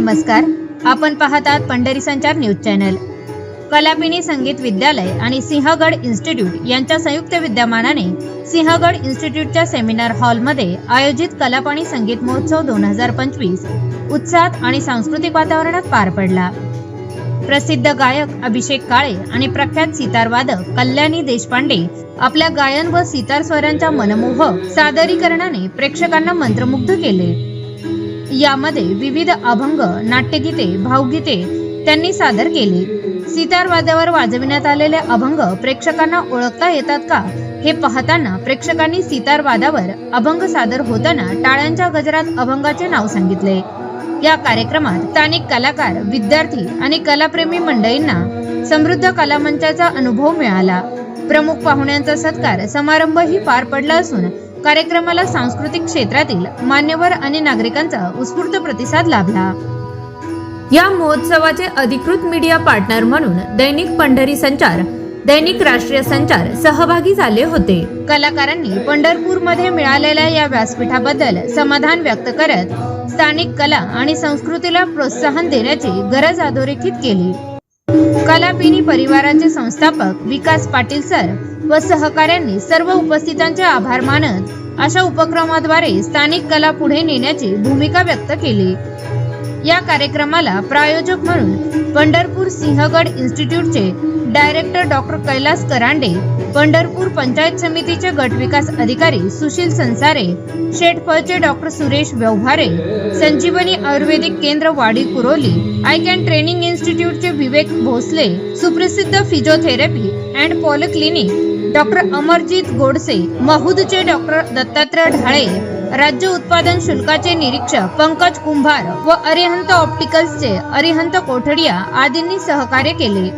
नमस्कार. आपण पाहतात पंढरी संचार न्यूज चॅनल. कलापिनी संगीत विद्यालय आणि सिंहगड इन्स्टिट्यूट यांच्या संयुक्त विद्यमानाने सिंहगड इन्स्टिट्यूटच्या सेमिनार हॉलमध्ये आयोजित कलापाणी संगीत महोत्सव दोन हजार पंचवीस उत्साहात आणि सांस्कृतिक वातावरणात पार पडला. प्रसिद्ध गायक अभिषेक काळे आणि प्रख्यात सितारवादक कल्याणी देशपांडे आपल्या गायन व सितार स्वरांच्या मनमोहक सादरीकरणाने प्रेक्षकांना मंत्रमुग्ध केले. यामध्ये विविध अभंग नाट्यगीते भावगीते त्यांनी सादर केली. सितार वाद्यावर वाजविण्यात आलेले अभंग प्रेक्षकांना ओळखता येतात का? हे पाहताना प्रेक्षकांनी सितार वादावर अभंग सादर होताना टाळ्यांच्या गजरात अभंगाचे नाव सांगितले. या कार्यक्रमात स्थानिक कलाकार विद्यार्थी आणि कलाप्रेमी मंडळींना समृद्ध कलामंचाचा अनुभव मिळाला. प्रमुख पाहुण्यांचा सत्कार समारंभही पार पडला असून कार्यक्रमाला सांस्कृतिक क्षेत्रातील मान्यवर आणि नागरिकांचा उत्स्फूर्त प्रतिसाद लाभला. या महोत्सवाचे अधिकृत मीडिया पार्टनर म्हणून दैनिक पंढरी संचार दैनिक राष्ट्रीय संचार सहभागी झाले होते. कलाकारांनी पंढरपूरमध्ये मिळालेल्या या व्यासपीठाबद्दल समाधान व्यक्त करत स्थानिक कला आणि संस्कृतीला प्रोत्साहन देण्याची गरज अधोरेखित केली. कलापिनी परिवाराचे संस्थापक विकास पाटील सर व सहकाऱ्यांनी सर्व उपस्थितांचे आभार मानत अशा उपक्रमाद्वारे स्थानिक कला पुढे नेण्याची भूमिका व्यक्त केली. या कार्यक्रमाला प्रायोजक म्हणून पंढरपूर सिंहगड इन्स्टिट्यूटचे डायरेक्टर डॉक्टर कैलास करांडे पंढरपूर पंचायत समितीचे गट विकास अधिकारी सुशील संसारे शेटफळचे डॉक्टर सुरेश व्यवहारे संजीवनी आयुर्वेदिक केंद्र Wadi Kuroli I can training इन्स्टिट्यूटचे Vivek Bhosale सुप्रसिद्ध physiotherapy and polyclinic doctor Amarjeet Godse महूदचे doctor Dattatray Dhale राज्य उत्पादन शुल्काचे निरीक्षक पंकज कुंभार व अरिहंत ऑप्टिकल्सचे अरिहंत कोठडिया आदींनी सहकार्य केले.